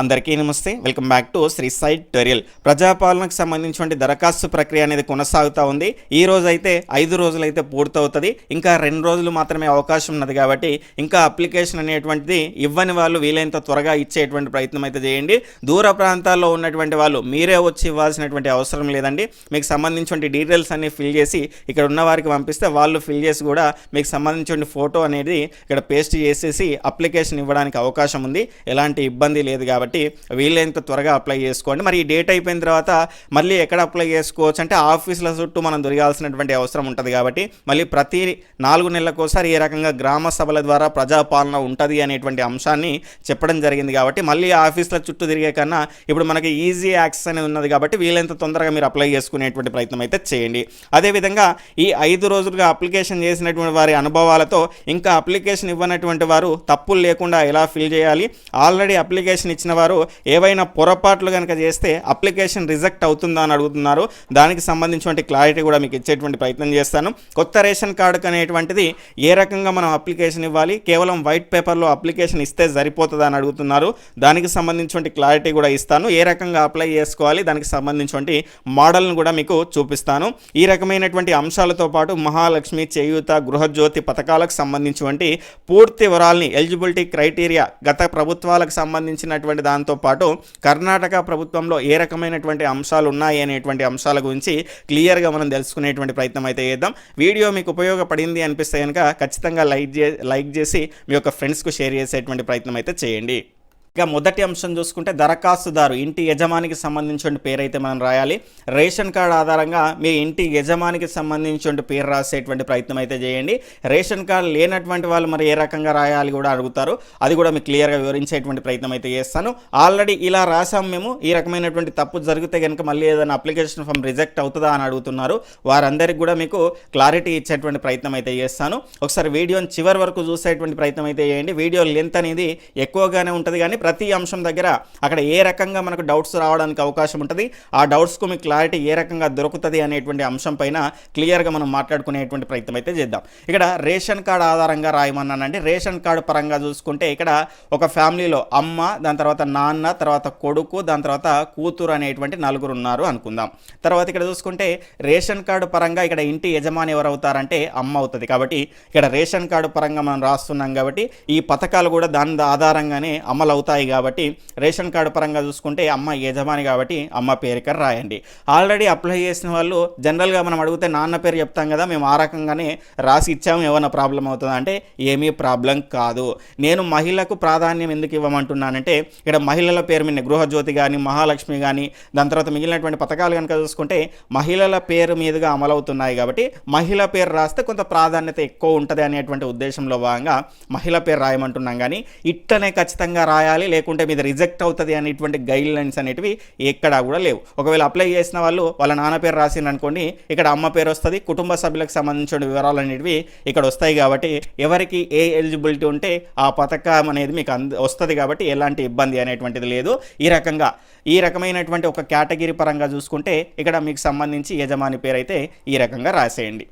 అందరికీ నమస్తే. Welcome back to Shri side టెరియల్ ప్రజాపాలనకు సంబంధించిన దరఖాస్తు ప్రక్రియ అనేది కొనసాగుతూ ఉంది. ఈ రోజు అయితే ఐదు రోజులు అయితే పూర్తవుతుంది. ఇంకా రెండు రోజులు మాత్రమే అవకాశం ఉన్నది కాబట్టి ఇంకా అప్లికేషన్ అనేటువంటిది ఇవ్వని వాళ్ళు వీలైనంత త్వరగా ఇచ్చేటువంటి ప్రయత్నం అయితే చేయండి. దూర ప్రాంతాల్లో ఉన్నటువంటి వాళ్ళు మీరే వచ్చి ఇవ్వాల్సినటువంటి అవసరం లేదండి. మీకు సంబంధించిన డీటెయిల్స్ అన్ని ఫిల్ చేసి ఇక్కడ ఉన్న వారికి పంపిస్తే వాళ్ళు ఫిల్ చేసి కూడా మీకు సంబంధించిన ఫోటో అనేది ఇక్కడ పేస్ట్ చేసేసి అప్లికేషన్ ఇవ్వడానికి అవకాశం ఉంది. ఎలాంటి ఇబ్బంది లేదు కాబట్టి వీలైనంత త్వరగా అప్లై చేసుకోండి. మరి ఈ డేట్ అయిపోయిన తర్వాత మళ్ళీ ఎక్కడ అప్లై చేసుకోవచ్చు అంటే ఆఫీసుల చుట్టూ మనం దొరికాల్సినటువంటి అవసరం ఉంటుంది కాబట్టి మళ్ళీ ప్రతి నాలుగు నెలలకోసారి ఏ రకంగా గ్రామ సభల ద్వారా ప్రజాపాలన ఉంటుంది అనేటువంటి అంశాన్ని చెప్పడం జరిగింది కాబట్టి మళ్ళీ ఆఫీసుల చుట్టూ తిరిగే కన్నా ఇప్పుడు మనకి ఈజీ యాక్సెస్ అనేది ఉన్నది కాబట్టి వీలైనంత తొందరగా మీరు అప్లై చేసుకునేటువంటి ప్రయత్నం అయితే చేయండి. అదేవిధంగా ఈ ఐదు రోజులుగా అప్లికేషన్ చేసినటువంటి వారి అనుభవాలతో ఇంకా అప్లికేషన్ ఇవ్వనటువంటి వారు తప్పులు లేకుండా ఎలా ఫిల్ చేయాలి? ఆల్రెడీ అప్లికేషన్ ఇచ్చిన వారు ఏవైనా పొరపాట్లు కనుక చేస్తే అప్లికేషన్ రిజెక్ట్ అవుతుందా అని అడుగుతున్నారు. దానికి సంబంధించినటువంటి క్లారిటీ కూడా మీకు ఇచ్చేటువంటి ప్రయత్నం చేస్తాను. కొత్త రేషన్ కార్డుకు అనేటువంటిది ఏ రకంగా మనం అప్లికేషన్ ఇవ్వాలి? కేవలం వైట్ పేపర్లో అప్లికేషన్ ఇస్తే సరిపోతుందా అని అడుగుతున్నారు. దానికి సంబంధించిన క్లారిటీ కూడా ఇస్తాను. ఏ రకంగా అప్లై చేసుకోవాలి? దానికి సంబంధించిన మోడల్ను కూడా మీకు చూపిస్తాను. ఈ రకమైనటువంటి అంశాలతో పాటు మహాలక్ష్మి చేయూత గృహజ్యోతి పథకాలకు సంబంధించినటువంటి పూర్తి వివరాల్ని ఎలిజిబిలిటీ క్రైటీరియా గత ప్రభుత్వాలకు సంబంధించినటువంటి దాంతో పాటు కర్ణాటక ప్రభుత్వంలో ఏ రకమైనటువంటి అంశాలు ఉన్నాయి అనేటువంటి అంశాల గురించి క్లియర్గా మనం తెలుసుకునేటువంటి ప్రయత్నం అయితే చేద్దాం. వీడియో మీకు ఉపయోగపడింది అనిపిస్తే కనుక ఖచ్చితంగా లైక్ చే లైక్ చేసి మీ యొక్క ఫ్రెండ్స్కు షేర్ చేసేటువంటి ప్రయత్నం అయితే చేయండి. ఇక మొదటి అంశం చూసుకుంటే దరఖాస్తుదారు ఇంటి యజమానికి సంబంధించిన పేరు అయితే మనం రాయాలి. రేషన్ కార్డు ఆధారంగా మీ ఇంటి యజమానికి సంబంధించిన పేరు రాసేటువంటి ప్రయత్నం అయితే చేయండి. రేషన్ కార్డు లేనటువంటి వాళ్ళు మరి ఏ రకంగా రాయాలి కూడా అడుగుతారు. అది కూడా మీకు క్లియర్గా వివరించేటువంటి ప్రయత్నం అయితే చేస్తాను. ఆల్రెడీ ఇలా రాసాం మేము ఈ రకమైనటువంటి తప్పు జరిగితే కనుక మళ్ళీ ఏదైనా అప్లికేషన్ ఫామ్ రిజెక్ట్ అవుతుందా అని అడుగుతున్నారు. వారందరికీ కూడా మీకు క్లారిటీ ఇచ్చేటువంటి ప్రయత్నం అయితే చేస్తాను. ఒకసారి వీడియోని చివరి వరకు చూసేటువంటి ప్రయత్నం అయితే చేయండి. వీడియో లెంత్ అనేది ఎక్కువగానే ఉంటుంది కానీ ప్రతి అంశం దగ్గర అక్కడ ఏ రకంగా మనకు డౌట్స్ రావడానికి అవకాశం ఉంటుంది ఆ డౌట్స్కు మీకు క్లారిటీ ఏ రకంగా దొరుకుతుంది అనేటువంటి అంశం పైన క్లియర్గా మనం మాట్లాడుకునేటువంటి ప్రయత్నం అయితే చేద్దాం. ఇక్కడ రేషన్ కార్డు ఆధారంగా రాయమన్నానండి. రేషన్ కార్డు పరంగా చూసుకుంటే ఇక్కడ ఒక ఫ్యామిలీలో అమ్మ దాని తర్వాత నాన్న తర్వాత కొడుకు దాని తర్వాత కూతురు అనేటువంటి నలుగురు ఉన్నారు అనుకుందాం. తర్వాత ఇక్కడ చూసుకుంటే రేషన్ కార్డు పరంగా ఇక్కడ ఇంటి యజమాని ఎవరు అవుతారంటే అమ్మ అవుతుంది కాబట్టి ఇక్కడ రేషన్ కార్డు పరంగా మనం రాస్తున్నాం కాబట్టి ఈ పథకాలు కూడా దాని ఆధారంగానే అమలు అవుతాయి కాబట్టి రేషన్ కార్డు పరంగా చూసుకుంటే అమ్మ యజమాని కాబట్టి అమ్మ పేరు ఇక్కడ రాయండి. ఆల్రెడీ అప్లై చేసిన వాళ్ళు జనరల్గా మనం అడిగితే నాన్న పేరు చెప్తాం కదా మేము ఆ రకంగానే రాసి ఇచ్చాము ఏమైనా ప్రాబ్లం అవుతుందా? అంటే ఏమీ ప్రాబ్లం కాదు. నేను మహిళకు ప్రాధాన్యం ఎందుకు ఇవ్వమంటున్నానంటే ఇక్కడ మహిళల పేరు మీద గృహజ్యోతి కానీ మహాలక్ష్మి కానీ దాని తర్వాత మిగిలినటువంటి పథకాలు కనుక చూసుకుంటే మహిళల పేరు మీదుగా అమలవుతున్నాయి కాబట్టి మహిళ పేరు రాస్తే కొంత ప్రాధాన్యత ఎక్కువ ఉంటుంది అనేటువంటి ఉద్దేశంలో భాగంగా మహిళ పేరు రాయమంటున్నాం. కానీ ఇట్టనే ఖచ్చితంగా రాయాలి. లేకుంటే మీద రిజెక్ట్ అవుతుంది అనేటువంటి గైడ్ లైన్స్ అనేటివి ఎక్కడా కూడా లేవు. ఒకవేళ అప్లై చేసిన వాళ్ళు వాళ్ళ నాన్న పేరు రాసిండ్రు అనుకోండి ఇక్కడ అమ్మ పేరు వస్తుంది కుటుంబ సభ్యులకు సంబంధించిన వివరాలు అనేటివి ఇక్కడ వస్తాయి కాబట్టి ఎవరికి ఏ ఎలిజిబిలిటీ ఉంటే ఆ పథకం అనేది మీకు అంద వస్తుంది కాబట్టి ఎలాంటి ఇబ్బంది అనేటువంటిది లేదు. ఈ రకంగా ఈ రకమైనటువంటి ఒక కేటగిరీ పరంగా చూసుకుంటే ఇక్కడ మీకు సంబంధించి యజమాని పేరు అయితే ఈ రకంగా రాసేయండి.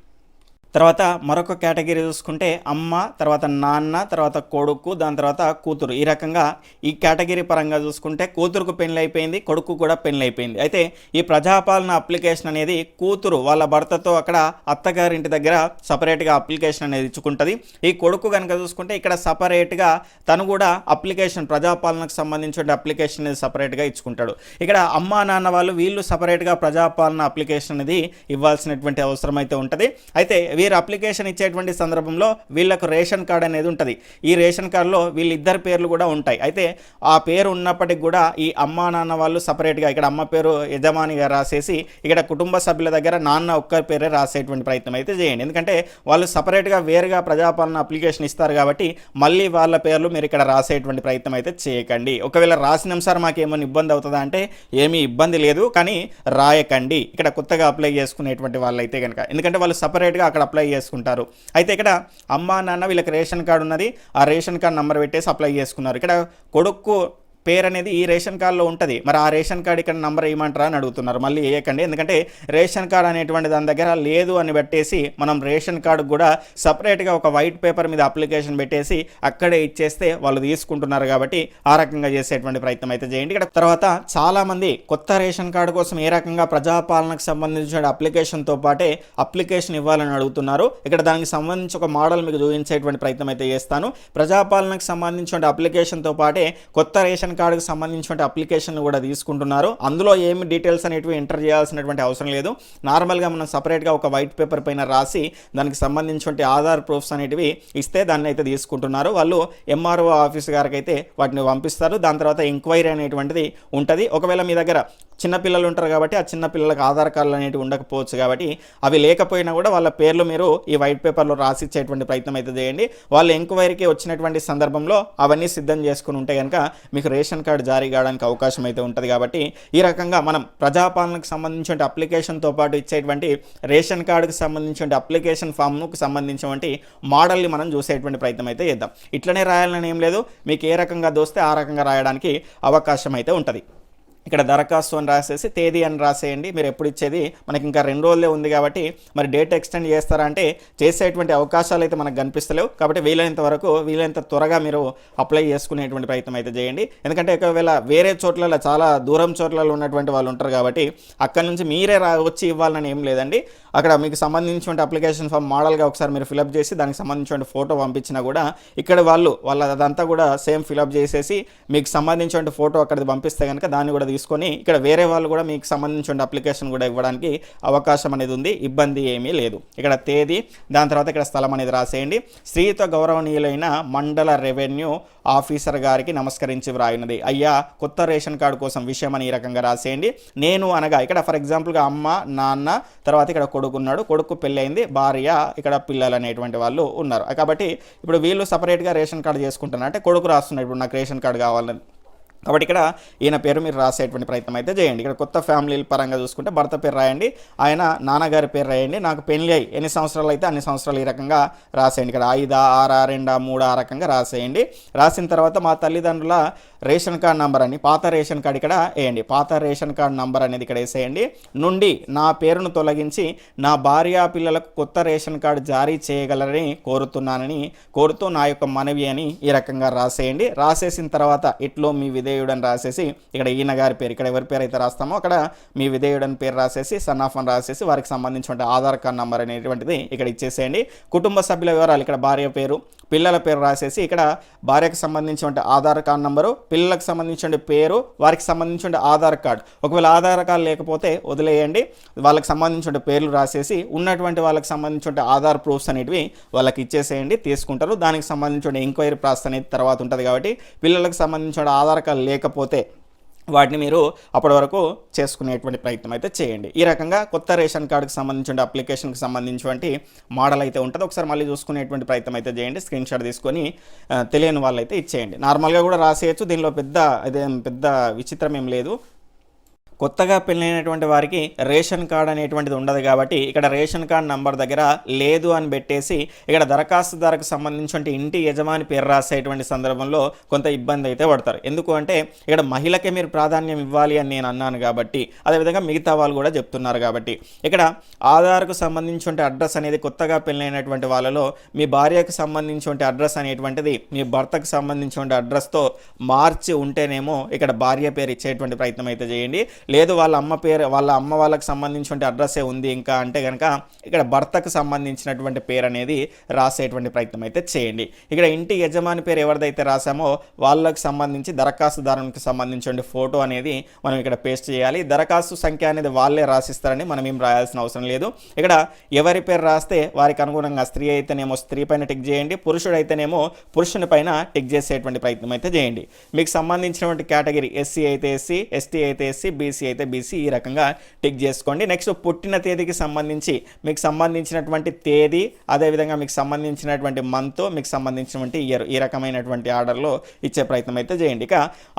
తర్వాత మరొక కేటగిరీ చూసుకుంటే అమ్మ తర్వాత నాన్న తర్వాత కొడుకు దాని తర్వాత కూతురు. ఈ రకంగా ఈ కేటగిరీ పరంగా చూసుకుంటే కూతురుకు పెళ్ళి అయిపోయింది కొడుకు కూడా పెళ్ళి అయిపోయింది అయితే ఈ ప్రజాపాలన అప్లికేషన్ అనేది కూతురు వాళ్ళ భర్తతో అక్కడ అత్తగారింటి దగ్గర సపరేట్గా అప్లికేషన్ అనేది ఇచ్చుకుంటుంది. ఈ కొడుకు కనుక చూసుకుంటే ఇక్కడ సపరేట్గా తను కూడా అప్లికేషన్ ప్రజాపాలనకు సంబంధించిన అప్లికేషన్ అనేది సపరేట్గా ఇచ్చుకుంటాడు. ఇక్కడ అమ్మ నాన్న వాళ్ళు వీళ్ళు సపరేట్గా ప్రజాపాలన అప్లికేషన్ అనేది ఇవ్వాల్సినటువంటి అవసరం అయితే ఉంటుంది. అయితే వీరు అప్లికేషన్ ఇచ్చేటువంటి సందర్భంలో వీళ్ళకు రేషన్ కార్డ్ అనేది ఉంటుంది. ఈ రేషన్ కార్డులో వీళ్ళిద్దరి పేర్లు కూడా ఉంటాయి. అయితే ఆ పేరు ఉన్నప్పటికి కూడా ఈ అమ్మ నాన్న వాళ్ళు సపరేట్గా ఇక్కడ అమ్మ పేరు యజమానిగా రాసేసి ఇక్కడ కుటుంబ సభ్యుల దగ్గర నాన్న ఒక్కరి పేరే రాసేటువంటి ప్రయత్నం అయితే చేయండి. ఎందుకంటే వాళ్ళు సపరేట్గా వేరుగా ప్రజాపాలన అప్లికేషన్ ఇస్తారు కాబట్టి మళ్ళీ వాళ్ళ పేర్లు మీరు ఇక్కడ రాసేటువంటి ప్రయత్నం అయితే చేయకండి. ఒకవేళ రాసిన సార్ మాకు ఏమైనా ఇబ్బంది అవుతుందా అంటే ఏమీ ఇబ్బంది లేదు. కానీ రాయకండి. ఇక్కడ కొత్తగా అప్లై చేసుకునేటువంటి వాళ్ళు అయితే కనుక ఎందుకంటే వాళ్ళు సపరేట్గా అక్కడ అప్లై చేసుకుంటారు. అయితే ఇక్కడ అమ్మ నాన్న వీళ్ళకి రేషన్ కార్డు ఉన్నది. ఆ రేషన్ కార్డు నెంబర్ పెట్టేసి అప్లై చేసుకున్నారు. ఇక్కడ కొడుకు పేరు అనేది ఈ రేషన్ కార్డులో ఉంటుంది. మరి ఆ రేషన్ కార్డు ఇక్కడ నంబర్ ఇవ్వమంటారా అని అడుగుతున్నారు. మళ్ళీ వేయకండి ఎందుకంటే రేషన్ కార్డు అనేటువంటి దాని దగ్గర లేదు అని పెట్టేసి మనం రేషన్ కార్డు కూడా సపరేట్గా ఒక వైట్ పేపర్ మీద అప్లికేషన్ పెట్టేసి అక్కడే ఇచ్చేస్తే వాళ్ళు తీసుకుంటున్నారు కాబట్టి ఆ రకంగా చేసేటువంటి ప్రయత్నం అయితే చేయండి. ఇక్కడ తర్వాత చాలా మంది కొత్త రేషన్ కార్డు కోసం ఏ రకంగా ప్రజాపాలనకు సంబంధించిన అప్లికేషన్తో పాటే అప్లికేషన్ ఇవ్వాలని అడుగుతున్నారు. ఇక్కడ దానికి సంబంధించి ఒక మోడల్ మీకు చూపించేటువంటి ప్రయత్నం అయితే చేస్తాను. ప్రజాపాలనకు సంబంధించిన అప్లికేషన్తో పాటే కొత్త రేషన్ కార్డుకు సంబంధించిన అప్లికేషన్ కూడా తీసుకుంటున్నారు. అందులో ఏమి డీటెయిల్స్ అనేటివి ఎంటర్ చేయాల్సినటువంటి అవసరం లేదు. నార్మల్గా మనం సపరేట్గా ఒక వైట్ పేపర్ పైన రాసి దానికి సంబంధించిన ఆధార్ ప్రూఫ్స్ అనేటివి ఇస్తే దాన్ని అయితే తీసుకుంటున్నారు. వాళ్ళు ఎంఆర్ఓ ఆఫీస్ గారికి అయితే వాటిని పంపిస్తారు. దాని తర్వాత ఎంక్వైరీ అనేటువంటిది ఉంటుంది. ఒకవేళ మీ దగ్గర చిన్నపిల్లలు ఉంటారు కాబట్టి ఆ చిన్న పిల్లలకు ఆధార్ కార్డులు అనేవి ఉండకపోవచ్చు కాబట్టి అవి లేకపోయినా కూడా వాళ్ళ పేర్లు మీరు ఈ వైట్ పేపర్లో రాసిచ్చేటువంటి ప్రయత్నం అయితే చేయండి. వాళ్ళు ఎంక్వైరీకి వచ్చినటువంటి సందర్భంలో అవన్నీ సిద్ధం చేసుకుని ఉంటే కనుక మీకు రేషన్ కార్డు జారీ కావడానికి అవకాశం అయితే ఉంటుంది కాబట్టి ఈ రకంగా మనం ప్రజాపాలనకు సంబంధించిన అప్లికేషన్తో పాటు ఇచ్చేటువంటి రేషన్ కార్డుకు సంబంధించిన అప్లికేషన్ ఫామ్కు సంబంధించినటువంటి మోడల్ని మనం చూసేటువంటి ప్రయత్నం అయితే చేద్దాం. ఇట్లనే రాయాలని ఏం లేదు. మీకు ఏ రకంగా దోస్తే ఆ రకంగా రాయడానికి అవకాశం అయితే ఉంటుంది. ఇక్కడ దరఖాస్తు అని రాసేసి తేదీ అని రాసేయండి. మీరు ఎప్పుడు ఇచ్చేది మనకి ఇంకా రెండు రోజులే ఉంది కాబట్టి మరి డేట్ ఎక్స్టెండ్ చేస్తారా అంటే చేసేటువంటి అవకాశాలు అయితే మనకు కనిపిస్తలేవు. కాబట్టి వీలైనంత వరకు వీలైనంత త్వరగా మీరు అప్లై చేసుకునేటువంటి ప్రయత్నం అయితే చేయండి. ఎందుకంటే ఒకవేళ వేరే చోట్లలో చాలా దూరం చోట్లలో ఉన్నటువంటి వాళ్ళు ఉంటారు కాబట్టి అక్కడ నుంచి మీరే రా వచ్చి ఇవ్వాలని ఏం లేదండి. అక్కడ మీకు సంబంధించిన అప్లికేషన్ ఫామ్ మోడల్గా ఒకసారి మీరు ఫిలప్ చేసి దానికి సంబంధించిన ఫోటో పంపించినా కూడా ఇక్కడ వాళ్ళు వాళ్ళ అదంతా కూడా సేమ్ ఫిలప్ చేసేసి మీకు సంబంధించిన ఫోటో అక్కడ పంపిస్తే కనుక దాన్ని కూడా తీసుకొని ఇక్కడ వేరే వాళ్ళు కూడా మీకు సంబంధించిన అప్లికేషన్ కూడా ఇవ్వడానికి అవకాశం అనేది ఉంది. ఇబ్బంది ఏమీ లేదు. ఇక్కడ తేదీ దాని తర్వాత ఇక్కడ స్థలం అనేది రాసేయండి. శ్రీయుత గౌరవనీయులైన మండల రెవెన్యూ ఆఫీసర్ గారికి నమస్కరించి వ్రాయినది. అయ్యా కొత్త రేషన్ కార్డు కోసం విషయం అని ఈ రకంగా రాసేయండి. నేను అనగా ఇక్కడ ఫర్ ఎగ్జాంపుల్గా అమ్మ నాన్న తర్వాత ఇక్కడ కొడుకు ఉన్నాడు కొడుకు పెళ్ళైంది భార్య ఇక్కడ పిల్లలు అనేటువంటి వాళ్ళు ఉన్నారు. కాబట్టి ఇప్పుడు వీళ్ళు సపరేట్గా రేషన్ కార్డు చేసుకుంటున్నారు. అంటే కొడుకు రాస్తున్నాడు ఇప్పుడు నాకు రేషన్ కార్డు కావాలని. కాబట్టి ఇక్కడ ఈయన పేరు మీరు రాసేటువంటి ప్రయత్నం అయితే చేయండి. ఇక్కడ కొత్త ఫ్యామిలీల పరంగా చూసుకుంటే భర్త పేరు రాయండి ఆయన నాన్నగారి పేరు రాయండి నాకు పెళ్ళి అయ్యి ఎన్ని సంవత్సరాలు అయితే అన్ని సంవత్సరాలు ఈ రకంగా రాసేయండి. ఇక్కడ ఐదా ఆరా రెండా మూడా ఆ రకంగా రాసేయండి. రాసిన తర్వాత మా తల్లిదండ్రుల రేషన్ కార్డ్ నంబర్ అని పాత రేషన్ కార్డ్ ఇక్కడ వేయండి. పాత రేషన్ కార్డ్ నంబర్ అనేది ఇక్కడ వేసేయండి. నుండి నా పేరును తొలగించి నా భార్య పిల్లలకు కొత్త రేషన్ కార్డు జారీ చేయగలరని కోరుతున్నానని కోరుతూ నా యొక్క మనవి అని ఈ రకంగా రాసేయండి. రాసేసిన తర్వాత ఇట్లో మీ విధేయుడు అని రాసేసి ఇక్కడ ఈయన గారి పేరు ఇక్కడ ఎవరి పేరు అయితే రాస్తామో అక్కడ మీ విధేయుడు అని పేరు రాసేసి సన్ ఆఫ్ అని రాసేసి వారికి సంబంధించిన ఆధార్ కార్డ్ నంబర్ అనేటువంటిది ఇక్కడ ఇచ్చేసేయండి. కుటుంబ సభ్యుల వివరాలు ఇక్కడ భార్య పేరు పిల్లల పేరు రాసేసి ఇక్కడ భార్యకు సంబంధించిన ఆధార్ కార్డ్ నంబరు పిల్లలకు సంబంధించిన పేరు వారికి సంబంధించిన ఆధార్ కార్డ్. ఒకవేళ ఆధార్ కార్డు లేకపోతే వదిలేయండి. వాళ్ళకి సంబంధించిన పేర్లు రాసేసి ఉన్నటువంటి వాళ్ళకి సంబంధించిన ఆధార్ ప్రూఫ్స్ అనేటివి వాళ్ళకి ఇచ్చేసేయండి తీసుకుంటారు. దానికి సంబంధించిన ఎంక్వైరీ ప్రాసెస్ అనేది తర్వాత ఉంటుంది కాబట్టి పిల్లలకు సంబంధించిన ఆధార్ కార్డు లేకపోతే వాటిని మీరు అప్పటి వరకు చేసుకునేటువంటి ప్రయత్నం అయితే చేయండి. ఈ రకంగా కొత్త రేషన్ కార్డుకి సంబంధించిన అప్లికేషన్కి సంబంధించినటువంటి మోడల్ అయితే ఉంటుంది. ఒకసారి మళ్ళీ చూసుకునేటువంటి ప్రయత్నం అయితే చేయండి. స్క్రీన్ షాట్ తీసుకొని తెలియని వాళ్ళైతే ఇచ్చేయండి. నార్మల్గా కూడా రాసేయచ్చు. దీనిలో పెద్ద అదే పెద్ద విచిత్రం ఏం లేదు. కొత్తగా పెళ్ళైనటువంటి వారికి రేషన్ కార్డ్ అనేటువంటిది ఉండదు కాబట్టి ఇక్కడ రేషన్ కార్డ్ నంబర్ దగ్గర లేదు అని పెట్టేసి ఇక్కడ దరఖాస్తుదారుకు సంబంధించిన ఇంటి యజమాని పేరు రాసేటువంటి సందర్భంలో కొంత ఇబ్బంది అయితే పడతారు. ఎందుకు అంటే ఇక్కడ మహిళకే మీరు ప్రాధాన్యం ఇవ్వాలి అని నేను అన్నాను కాబట్టి అదేవిధంగా మిగతా వాళ్ళు కూడా చెప్తున్నారు కాబట్టి. ఇక్కడ ఆధార్కు సంబంధించిన అడ్రస్ అనేది కొత్తగా పెళ్ళైనటువంటి వాళ్ళలో మీ భార్యకు సంబంధించిన అడ్రస్ అనేటువంటిది మీ భర్తకు సంబంధించిన అడ్రస్తో మార్చి ఉంటేనేమో ఇక్కడ భార్య పేరు ఇచ్చేటువంటి ప్రయత్నం అయితే చేయండి. లేదు వాళ్ళ అమ్మ పేరు వాళ్ళ అమ్మ వాళ్ళకి సంబంధించిన అడ్రస్సే ఉంది ఇంకా అంటే కనుక ఇక్కడ భర్తకు సంబంధించినటువంటి పేరు అనేది రాసేటువంటి ప్రయత్నం అయితే చేయండి. ఇక్కడ ఇంటి యజమాని పేరు ఎవరిదైతే రాసామో వాళ్ళకు సంబంధించి దరఖాస్తుదారునికి సంబంధించిన ఫోటో అనేది మనం ఇక్కడ పేస్ట్ చేయాలి. దరఖాస్తు సంఖ్య అనేది వాళ్ళే రాసిస్తారని మనం ఏం రాయాల్సిన అవసరం లేదు. ఇక్కడ ఎవరి పేరు రాస్తే వారికి అనుగుణంగా స్త్రీ అయితేనేమో స్త్రీ పైన టిక్ చేయండి పురుషుడు అయితేనేమో పురుషుని పైన టిక్ చేసేటువంటి ప్రయత్నం అయితే చేయండి. మీకు సంబంధించినటువంటి కేటగిరీ ఎస్సీ అయితే ఎస్సీ ఎస్టీ అయితే ఎస్సీ బీసీ బీసీ అయితే బీసీ ఈ రకంగా టిక్ చేసుకోండి. నెక్స్ట్ పుట్టిన తేదీకి సంబంధించి మీకు సంబంధించినటువంటి తేదీ అదేవిధంగా మీకు సంబంధించినటువంటి మంత్ మీకు సంబంధించినటువంటి ఇయర్ ఈ రకమైనటువంటి ఆర్డర్లో ఇచ్చే ప్రయత్నం అయితే చేయండి. ఇక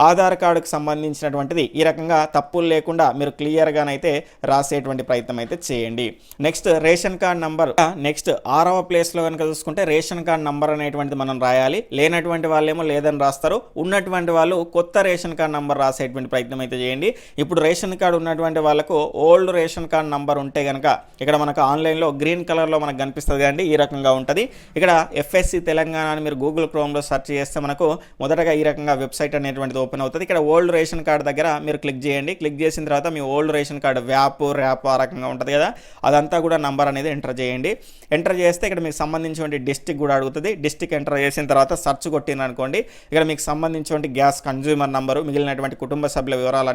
ఆధార్ కార్డుకు సంబంధించినటువంటిది ఈ రకంగా తప్పులు లేకుండా మీరు క్లియర్గానైతే రాసేటువంటి ప్రయత్నం అయితే చేయండి. Next ration card number next ఆరవ ప్లేస్లో కనుక చూసుకుంటే రేషన్ కార్డ్ నంబర్ అనేటువంటిది మనం రాయాలి. లేనటువంటి వాళ్ళేమో లేదని రాస్తారు. ఉన్నటువంటి వాళ్ళు కొత్త రేషన్ కార్డ్ నంబర్ రాసేటువంటి ప్రయత్నం అయితే చేయండి. ఇప్పుడు రేషన్ కార్డు ఉన్నటువంటి వాళ్ళకు ఓల్డ్ రేషన్ కార్డ్ నంబర్ ఉంటే కనుక ఇక్కడ మనకు ఆన్లైన్లో గ్రీన్ కలర్లో మనకు కనిపిస్తుంది కదండి ఈ రకంగా ఉంటుంది. ఇక్కడ ఎఫ్ఎస్సి తెలంగాణ అని మీరు గూగుల్ క్రోమ్లో సెర్చ్ చేస్తే మనకు మొదటగా ఈ రకంగా వెబ్సైట్ అనేటువంటిది ఓపెన్ అవుతుంది. ఇక్కడ ఓల్డ్ రేషన్ కార్డు దగ్గర మీరు క్లిక్ చేయండి. క్లిక్ చేసిన తర్వాత మీ ఓల్డ్ రేషన్ కార్డు వ్యాప్ ర్యాప్ ఆ రకంగా ఉంటుంది కదా అదంతా కూడా నంబర్ అనేది ఎంటర్ చేయండి. ఎంటర్ చేస్తే ఇక్కడ మీకు సంబంధించినటువంటి డిస్టిక్ కూడా అడుగుతుంది. డిస్టిక్ ఎంటర్ చేసిన తర్వాత సర్చ్ కొట్టిన అనుకోండి ఇక్కడ మీకు సంబంధించినటువంటి గ్యాస్ కన్జ్యూమర్ నంబరు మిగిలినటువంటి కుటుంబ సభ్యుల వివరాలు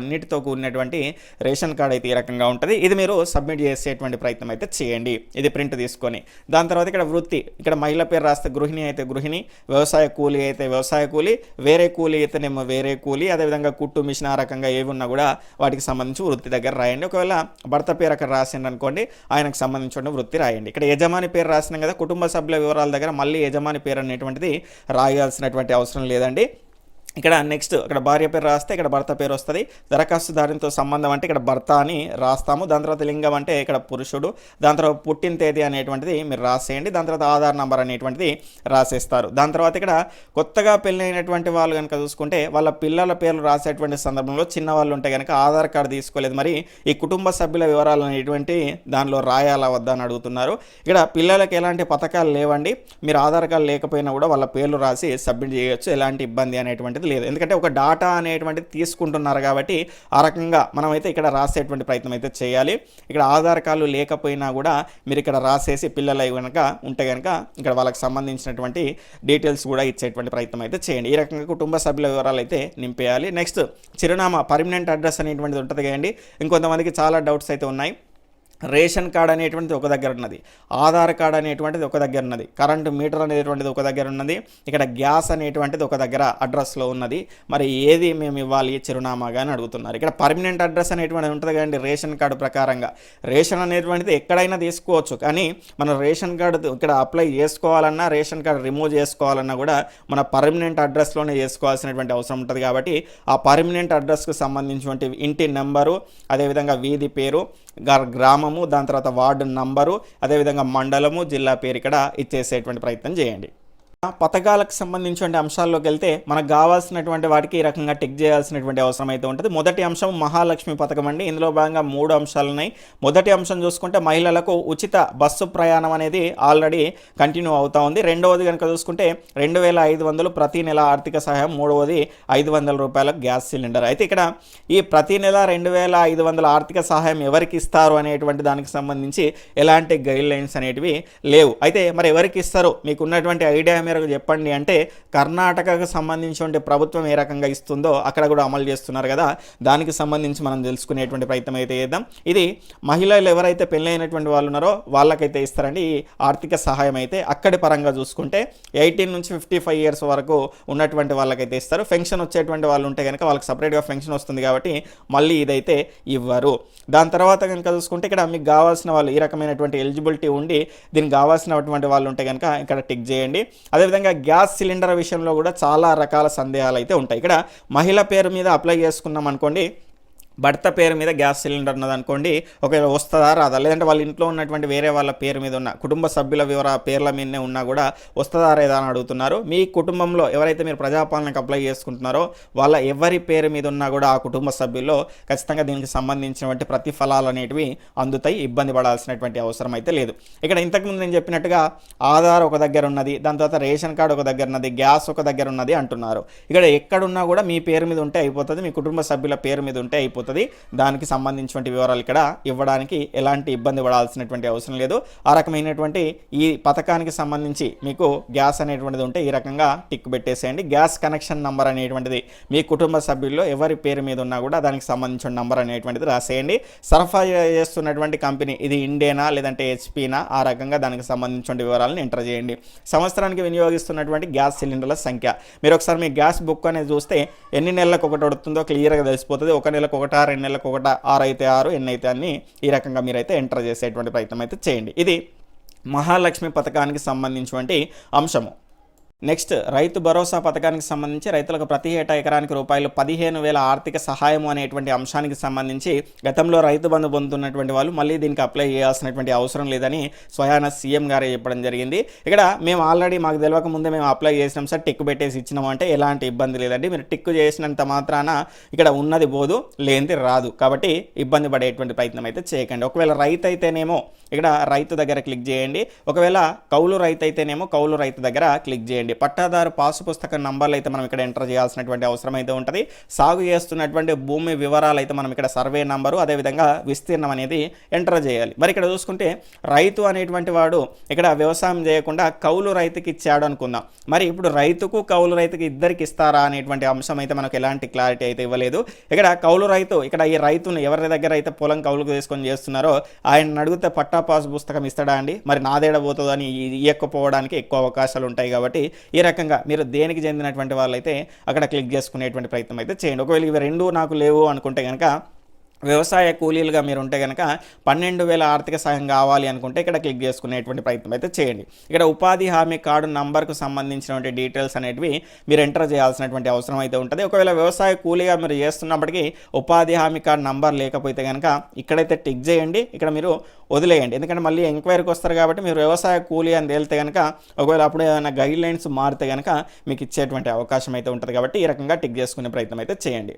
కూడినటువంటి కూడినటువంటి రేషన్ కార్డ్ అయితే ఈ రకంగా ఉంటుంది. ఇది మీరు సబ్మిట్ చేసేటువంటి ప్రయత్నం అయితే చేయండి. ఇది ప్రింట్ తీసుకొని. దాని తర్వాత ఇక్కడ వృత్తి. ఇక్కడ మహిళ పేరు రాస్తే గృహిణి అయితే గృహిణి వ్యవసాయ కూలి అయితే వ్యవసాయ కూలి వేరే కూలి అయితేనేమో వేరే కూలి అదేవిధంగా కుట్టు మిషన్ ఆ రకంగా ఏవి ఉన్నా కూడా వాటికి సంబంధించి వృత్తి దగ్గర రాయండి. ఒకవేళ భర్త పేరు అక్కడ రాసిండు అనుకోండి ఆయనకు సంబంధించిన వృత్తి రాయండి. ఇక్కడ యజమాని పేరు రాసినాం కదా కుటుంబ సభ్యుల వివరాల దగ్గర మళ్ళీ యజమాని పేరు అనేటువంటిది రాయాల్సినటువంటి అవసరం లేదండి. ఇక్కడ నెక్స్ట్ ఇక్కడ భార్య పేరు రాస్తే ఇక్కడ భర్త పేరు వస్తుంది. దరఖాస్తుదారునితో సంబంధం అంటే ఇక్కడ భర్త అని రాస్తాము. దాని తర్వాత లింగం అంటే ఇక్కడ పురుషుడు. దాని తర్వాత పుట్టిన తేదీ అనేటువంటిది మీరు రాసేయండి. దాని తర్వాత ఆధార్ నెంబర్ అనేటువంటిది రాసేస్తారు. దాని తర్వాత ఇక్కడ కొత్తగా పెళ్ళైనటువంటి వాళ్ళు కనుక చూసుకుంటే వాళ్ళ పిల్లల పేర్లు రాసేటువంటి సందర్భంలో చిన్నవాళ్ళు ఉంటే కనుక ఆధార్ కార్డు తీసుకోలేదు. మరి ఈ కుటుంబ సభ్యుల వివరాలు అనేటువంటి దానిలో రాయాలా వద్దా అని అడుగుతున్నారు. ఇక్కడ పిల్లలకి ఎలాంటి పథకాలు లేవండి. మీరు ఆధార్ కార్డు లేకపోయినా కూడా వాళ్ళ పేర్లు రాసి సబ్మిట్ చేయొచ్చు. ఎలాంటి ఇబ్బంది అనేటువంటిది లేదు. ఎందుకంటే ఒక డాటా అనేటువంటిది తీసుకుంటున్నారు కాబట్టి ఆ రకంగా మనమైతే ఇక్కడ రాసేటువంటి ప్రయత్నం అయితే చేయాలి. ఇక్కడ ఆధార్ కార్డు లేకపోయినా కూడా మీరు ఇక్కడ రాసేసి పిల్లలు కనుక ఉంటే కనుక ఇక్కడ వాళ్ళకి సంబంధించినటువంటి డీటెయిల్స్ కూడా ఇచ్చేటువంటి ప్రయత్నం అయితే చేయండి. ఈ రకంగా కుటుంబ సభ్యుల వివరాలు అయితే నింపేయాలి. నెక్స్ట్ చిరునామా పర్మనెంట్ అడ్రస్ అనేటువంటిది ఉంటుంది కదండి. ఇంకొంతమందికి చాలా డౌట్స్ అయితే ఉన్నాయి. రేషన్ కార్డ్ అనేటువంటిది ఒక దగ్గర ఉన్నది ఆధార్ కార్డ్ అనేటువంటిది ఒక దగ్గర ఉన్నది కరెంటు మీటర్ అనేటువంటిది ఒక దగ్గర ఉన్నది ఇక్కడ గ్యాస్ అనేటువంటిది ఒక దగ్గర అడ్రస్లో ఉన్నది. మరి ఏది మేము ఇవ్వాలి చిరునామాగా అని అడుగుతున్నారు. ఇక్కడ పర్మనెంట్ అడ్రస్ అనేటువంటిది ఉంటుంది కదండి రేషన్ కార్డు ప్రకారంగా. రేషన్ అనేటువంటిది ఎక్కడైనా తీసుకోవచ్చు కానీ మన రేషన్ కార్డు ఇక్కడ అప్లై చేసుకోవాలన్నా రేషన్ కార్డు రిమూవ్ చేసుకోవాలన్నా కూడా మన పర్మనెంట్ అడ్రస్లోనే చేసుకోవాల్సినటువంటి అవసరం ఉంటుంది కాబట్టి ఆ పర్మనెంట్ అడ్రస్కు సంబంధించినటువంటి ఇంటి నెంబరు అదేవిధంగా వీధి పేరు గ్రామము దాని తర్వాత వార్డు నంబరు అదేవిధంగా మండలము జిల్లా పేరు ఇక్కడ ఇచ్చేసేటువంటి ప్రయత్నం చేయండి. పథకాలకు సంబంధించిన అంశాల్లోకి వెళ్తే మనకు కావాల్సినటువంటి వాటికి ఈ రకంగా టిక్ చేయాల్సినటువంటి అవసరం అయితే ఉంటుంది. మొదటి అంశం మహాలక్ష్మి పథకం అండి. ఇందులో భాగంగా మూడు అంశాలు ఉన్నాయి. మొదటి అంశం చూసుకుంటే మహిళలకు ఉచిత బస్సు ప్రయాణం అనేది ఆల్రెడీ కంటిన్యూ అవుతా ఉంది. రెండవది కనుక చూసుకుంటే రెండు వేల ఐదు వందలు ప్రతి నెల ఆర్థిక సహాయం. మూడవది ఐదు వందల రూపాయల గ్యాస్ సిలిండర్. అయితే ఇక్కడ ఈ ప్రతి నెల రెండు వేల ఐదు వందల ఆర్థిక సహాయం ఎవరికి ఇస్తారు అనేటువంటి దానికి సంబంధించి ఎలాంటి గైడ్ లైన్స్ అనేటివి లేవు. అయితే మరి ఎవరికి ఇస్తారు? మీకు ఉన్నటువంటి ఐడియా మేరకు చెప్పండి అంటే కర్ణాటకకు సంబంధించి ప్రభుత్వం ఏ రకంగా ఇస్తుందో అక్కడ కూడా అమలు చేస్తున్నారు కదా. దానికి సంబంధించి మనం తెలుసుకునేటువంటి ప్రయత్నం అయితే చేద్దాం. ఇది మహిళలు ఎవరైతే పెళ్ళైనటువంటి వాళ్ళు ఉన్నారో వాళ్ళకైతే ఇస్తారండి. ఈ ఆర్థిక సహాయం అయితే అక్కడి పరంగా చూసుకుంటే ఎయిటీన్ నుంచి ఫిఫ్టీ ఫైవ్ ఇయర్స్ వరకు ఉన్నటువంటి వాళ్ళకైతే ఇస్తారు. ఫెన్షన్ వచ్చేటువంటి వాళ్ళు ఉంటే కనుక వాళ్ళకి సపరేట్గా ఫెన్షన్ వస్తుంది కాబట్టి మళ్ళీ ఇదైతే ఇవ్వరు. దాని తర్వాత కనుక చూసుకుంటే ఇక్కడ మీకు కావాల్సిన వాళ్ళు ఈ రకమైనటువంటి ఎలిజిబిలిటీ ఉండి దీనికి కావాల్సినటువంటి వాళ్ళు ఉంటే కనుక ఇక్కడ టిక్ చేయండి. అదేవిధంగా గ్యాస్ సిలిండర్ విషయంలో కూడా చాలా రకాల సందేహాలు అయితే ఉంటాయి. ఇక్కడ మహిళ పేరు మీద అప్లై చేసుకున్నాం అనుకోండి భర్త పేరు మీద గ్యాస్ సిలిండర్ ఉన్నది అనుకోండి ఒకవేళ వస్తుందా రాదా? లేదంటే వాళ్ళ ఇంట్లో ఉన్నటువంటి వేరే వాళ్ళ పేరు మీద ఉన్న కుటుంబ సభ్యుల వివర పేర్ల మీదనే ఉన్నా కూడా వస్తుందా లేదా అని అడుగుతున్నారు. మీ కుటుంబంలో ఎవరైతే మీరు ప్రజాపాలనకు అప్లై చేసుకుంటున్నారో వాళ్ళ ఎవరి పేరు మీద ఉన్నా కూడా ఆ కుటుంబ సభ్యుల్లో ఖచ్చితంగా దీనికి సంబంధించినటువంటి ప్రతిఫలాలు అనేటివి అందుతాయి. ఇబ్బంది పడాల్సినటువంటి అవసరం అయితే లేదు. ఇక్కడ ఇంతకుముందు నేను చెప్పినట్టుగా ఆధార్ ఒక దగ్గర ఉన్నది దాని తర్వాత రేషన్ కార్డు ఒక దగ్గర ఉన్నది గ్యాస్ ఒక దగ్గర ఉన్నది అంటున్నారు. ఇక్కడ ఎక్కడున్నా కూడా మీ పేరు మీద ఉంటే అయిపోతుంది మీ కుటుంబ సభ్యుల పేరు మీద ఉంటే అయిపోతుంది. దానికి సంబంధించినటువంటి వివరాలు ఇక్కడ ఇవ్వడానికి ఎలాంటి ఇబ్బంది పడాల్సినటువంటి అవసరం లేదు. ఆ రకమైనటువంటి ఈ పథకానికి సంబంధించి మీకు గ్యాస్ అనేటువంటిది ఉంటే ఈ రకంగా టిక్ పెట్టేసేయండి. గ్యాస్ కనెక్షన్ నంబర్ అనేటువంటిది మీ కుటుంబ సభ్యుల్లో ఎవరి పేరు మీద ఉన్నా కూడా దానికి సంబంధించిన నంబర్ అనేటువంటిది రాసేయండి. సరఫరా చేస్తున్నటువంటి కంపెనీ ఇది ఇండేనా లేదంటే హెచ్పీనా? ఆ రకంగా దానికి సంబంధించిన వివరాలను ఎంటర్ చేయండి. సంవత్సరానికి వినియోగిస్తున్నటువంటి గ్యాస్ సిలిండర్ల సంఖ్య. మీరు ఒకసారి మీ గ్యాస్ బుక్ అనేది చూస్తే ఎన్ని నెలలకు ఒకటి వడుతుందో క్లియర్గా తెలిసిపోతుంది. ఒక నెలకు ఒకటి ఒకట రెండు నెలలకు ఒకట ఆరు అయితే ఆరు ఎన్ని అయితే అన్ని ఈ రకంగా మీరైతే ఎంటర్ చేసేటువంటి ప్రయత్నం అయితే చేయండి. ఇది మహాలక్ష్మి పథకానికి సంబంధించినటువంటి అంశము. నెక్స్ట్ రైతు భరోసా పథకానికి సంబంధించి రైతులకు ప్రతి ఏటా ఎకరానికి రూపాయలు పదిహేను వేల ఆర్థిక సహాయం అనేటువంటి అంశానికి సంబంధించి గతంలో రైతు బంధు పొందుతున్నటువంటి వాళ్ళు మళ్ళీ దీనికి అప్లై చేయాల్సినటువంటి అవసరం లేదని స్వయాన సీఎం గారే చెప్పడం జరిగింది. ఇక్కడ మేము ఆల్రెడీ మాకు తెలియక ముందే మేము అప్లై చేసినాం సార్ టిక్ పెట్టేసి ఇచ్చినాం అంటే ఎలాంటి ఇబ్బంది లేదండి. మీరు టిక్ చేసినంత మాత్రాన ఇక్కడ ఉన్నది పోదు లేనిది రాదు. కాబట్టి ఇబ్బంది పడేటువంటి ప్రయత్నం అయితే చేయకండి. ఒకవేళ రైతు అయితేనేమో ఇక్కడ రైతు దగ్గర క్లిక్ చేయండి. ఒకవేళ కౌలు రైతు అయితేనేమో కౌలు రైతు దగ్గర క్లిక్ చేయండి. పట్టాదారు పాసు పుస్తకం నంబర్లు అయితే మనం ఇక్కడ ఎంటర్ చేయాల్సినటువంటి అవసరం అయితే ఉంటుంది. సాగు చేస్తున్నటువంటి భూమి వివరాలు అయితే మనం ఇక్కడ సర్వే నంబరు అదేవిధంగా విస్తీర్ణం అనేది ఎంటర్ చేయాలి. మరి ఇక్కడ చూసుకుంటే రైతు అనేటువంటి వాడు ఇక్కడ వ్యవసాయం చేయకుండా కౌలు రైతుకి ఇచ్చాడు అనుకుందాం. మరి ఇప్పుడు రైతుకు కౌలు రైతుకి ఇద్దరికి ఇస్తారా అనేటువంటి అంశం అయితే మనకు ఎలాంటి క్లారిటీ అయితే ఇవ్వలేదు. ఇక్కడ కౌలు రైతు ఇక్కడ ఈ రైతును ఎవరి దగ్గర అయితే పొలం కౌలుకు తీసుకొని చేస్తున్నారో ఆయన అడిగితే పట్టా పాస్ పుస్తకం ఇస్తాడా అండి? మరి నాదేడ పోతుందని ఇవ్వకపోవడానికి ఎక్కువ అవకాశాలు ఉంటాయి కాబట్టి ఈ రకంగా మీరు దేనికి చెందినటువంటి వాళ్ళైతే అక్కడ క్లిక్ చేసుకునేటువంటి ప్రయత్నం అయితే చేయండి. ఒకవేళ ఇవి రెండు నాకు లేవు అనుకుంటే కనుక వ్యవసాయ కూలీలుగా మీరు ఉంటే కనుక పన్నెండు వేల ఆర్థిక సాయం కావాలి అనుకుంటే ఇక్కడ క్లిక్ చేసుకునేటువంటి ప్రయత్నం అయితే చేయండి. ఇక్కడ ఉపాధి హామీ కార్డు నంబర్కు సంబంధించినటువంటి డీటెయిల్స్ అనేటివి మీరు ఎంటర్ చేయాల్సినటువంటి అవసరం అయితే ఉంటుంది. ఒకవేళ వ్యవసాయ కూలీగా మీరు చేస్తున్నప్పటికీ ఉపాధి హామీ కార్డు నంబర్ లేకపోతే కనుక ఇక్కడైతే టిక్ చేయండి. ఇక్కడ మీరు వదిలేయండి. ఎందుకంటే మళ్ళీ ఎంక్వైరీకి వస్తారు కాబట్టి మీరు వ్యవసాయ కూలీ అని తేలితే కనుక ఒకవేళ అప్పుడు ఏమైనా గైడ్ లైన్స్ మారితే కనుక మీకు ఇచ్చేటువంటి అవకాశం అయితే ఉంటుంది కాబట్టి ఈ రకంగా టిక్ చేసుకునే ప్రయత్నం అయితే చేయండి.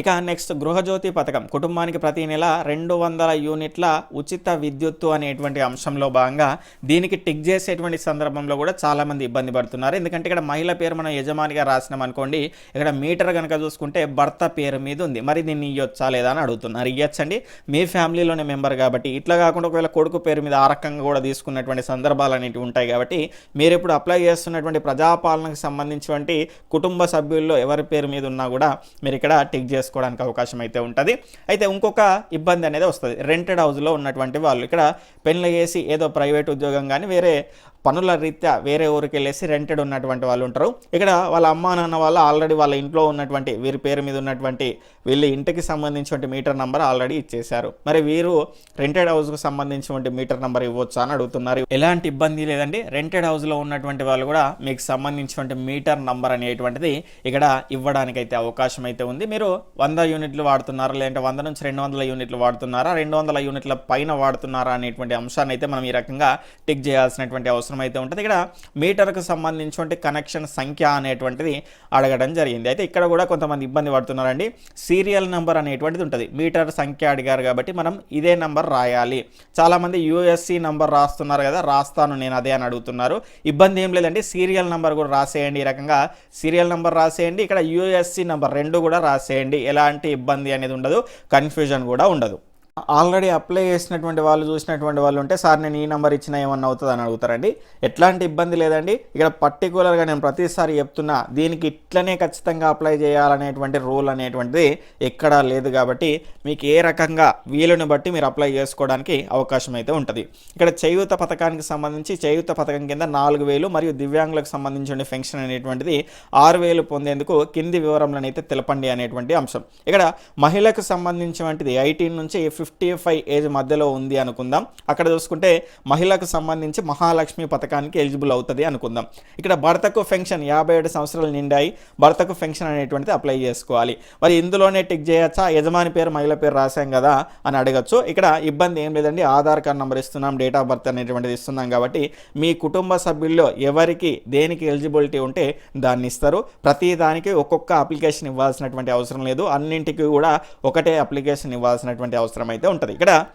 ఇక నెక్స్ట్ గృహజ్యోతి పథకం. కుటుంబానికి ప్రతి నెల రెండు వందల యూనిట్ల ఉచిత విద్యుత్తు అనేటువంటి అంశంలో భాగంగా దీనికి టిక్ చేసేటువంటి సందర్భంలో కూడా చాలామంది ఇబ్బంది పడుతున్నారు. ఎందుకంటే ఇక్కడ మహిళ పేరు మనం యజమానిగా రాసినాం అనుకోండి ఇక్కడ మీటర్ కనుక చూసుకుంటే భర్త పేరు మీద ఉంది. మరి దీన్ని ఇవ్వచ్చా లేదా అని అడుగుతున్నారు. ఇవ్వచ్చండి మీ ఫ్యామిలీలోనే మెంబర్ కాబట్టి. ఇట్లా కాకుండా ఒకవేళ కొడుకు పేరు మీద ఆ రకంగా కూడా తీసుకున్నటువంటి సందర్భాలు అనేవి ఉంటాయి కాబట్టి మీరు ఇప్పుడు అప్లై చేస్తున్నటువంటి ప్రజాపాలనకు సంబంధించినటువంటి కుటుంబ సభ్యుల్లో ఎవరి పేరు మీద ఉన్నా కూడా మీరు ఇక్కడ టిక్ చేసి చేసుకోవడానికి అవకాశం అయితే ఉంటుంది. అయితే ఇంకొక ఇబ్బంది అనేది వస్తుంది. రెంటెడ్ హౌస్లో ఉన్నటువంటి వాళ్ళు. ఇక్కడ పెళ్ళి చేసి ఏదో ప్రైవేట్ ఉద్యోగం కానీ వేరే పనుల రీత్యా వేరే ఊరికి వెళ్ళేసి రెంటెడ్ ఉన్నటువంటి వాళ్ళు ఉంటారు. ఇక్కడ వాళ్ళ అమ్మ నాన్న వాళ్ళు ఆల్రెడీ వాళ్ళ ఇంట్లో ఉన్నటువంటి వీరి పేరు మీద ఉన్నటువంటి వీళ్ళ ఇంటికి సంబంధించినటువంటి మీటర్ నంబర్ ఆల్రెడీ ఇచ్చేశారు. మరి వీరు రెంటెడ్ హౌస్కు సంబంధించినటువంటి మీటర్ నంబర్ ఇవ్వచ్చా అని అడుగుతున్నారు. ఎలాంటి ఇబ్బంది లేదండి. రెంటెడ్ హౌస్లో ఉన్నటువంటి వాళ్ళు కూడా మీకు సంబంధించినటువంటి మీటర్ నంబర్ అనేటువంటిది ఇక్కడ ఇవ్వడానికి అయితే అవకాశం అయితే ఉంది. మీరు వంద యూనిట్లు వాడుతున్నారా లేదంటే వంద నుంచి రెండు వందల యూనిట్లు వాడుతున్నారా రెండు వందల యూనిట్ల పైన వాడుతున్నారా అనేటువంటి అంశాన్ని అయితే మనం ఈ రకంగా టిక్ చేయాల్సినటువంటి అవసరం అయితే ఉంటుంది. ఇక్కడ మీటర్కు సంబంధించి కనెక్షన్ సంఖ్య అనేటువంటిది అడగడం జరిగింది. అయితే ఇక్కడ కూడా కొంతమంది ఇబ్బంది పడుతున్నారండి. సీరియల్ నెంబర్ అనేటువంటిది ఉంటుంది. మీటర్ సంఖ్య అడిగారు కాబట్టి మనం ఇదే నెంబర్ రాయాలి. చాలామంది యూఎస్సి నెంబర్ రాస్తున్నారు కదా రాస్తాను నేను అదే అని అడుగుతున్నారు. ఇబ్బంది ఏం లేదండి. సీరియల్ నెంబర్ కూడా రాసేయండి ఈ రకంగా. సీరియల్ నెంబర్ రాసేయండి. ఇక్కడ యూఎస్సి నెంబర్ రెండు కూడా రాసేయండి. ఎలాంటి ఇబ్బంది అనేది ఉండదు. కన్ఫ్యూజన్ కూడా ఉండదు. ఆల్రెడీ అప్లై చేసినటువంటి వాళ్ళు చూసినటువంటి వాళ్ళు ఉంటే సార్ నేను ఈ నెంబర్ ఇచ్చిన ఏమన్నా అవుతుంది? అని అడుగుతారండి. ఎట్లాంటి ఇబ్బంది లేదండి. ఇక్కడ పర్టికులర్గా నేను ప్రతిసారి చెప్తున్నా దీనికి ఇట్లనే ఖచ్చితంగా అప్లై చేయాలనేటువంటి రూల్ అనేటువంటిది ఎక్కడా లేదు కాబట్టి మీకు ఏ రకంగా వీలుని బట్టి మీరు అప్లై చేసుకోవడానికి అవకాశం అయితే ఉంటుంది. ఇక్కడ చేయూత పథకానికి సంబంధించి చేయూత పథకం కింద నాలుగు వేలు మరియు దివ్యాంగులకు సంబంధించిన ఫెన్షన్ అనేటువంటిది ఆరు వేలు పొందేందుకు కింది వివరములను అయితే తెలపండి అనేటువంటి అంశం. ఇక్కడ మహిళకు సంబంధించినటువంటిది ఐటీ నుంచి ఫిఫ్టీ ఫిఫ్టీ ఫైవ్ ఏజ్ మధ్యలో ఉంది అనుకుందాం. అక్కడ చూసుకుంటే మహిళకు సంబంధించి మహాలక్ష్మి పథకానికి ఎలిజిబుల్ అవుతుంది అనుకుందాం. ఇక్కడ భర్తకు ఫెన్షన్ యాభై ఏడు సంవత్సరాలు నిండాయి. భర్తకు ఫెన్షన్ అనేటువంటిది అప్లై చేసుకోవాలి. మరి ఇందులోనే టిక్ చేయొచ్చా? యజమాని పేరు మహిళ పేరు రాశాం కదా అని అడగచ్చు. ఇక్కడ ఇబ్బంది ఏం లేదండి. ఆధార్ కార్డ్ నెంబర్ ఇస్తున్నాం డేట్ ఆఫ్ బర్త్ అనేటువంటిది ఇస్తున్నాం కాబట్టి మీ కుటుంబ సభ్యుల్లో ఎవరికి దేనికి ఎలిజిబిలిటీ ఉంటే దాన్ని ఇస్తారు. ప్రతి దానికి ఒక్కొక్క అప్లికేషన్ ఇవ్వాల్సినటువంటి అవసరం లేదు. అన్నింటికి కూడా ఒకటే అప్లికేషన్ ఇవ్వాల్సినటువంటి అవసరం అయితే ఉంటుంది. ఇక్కడ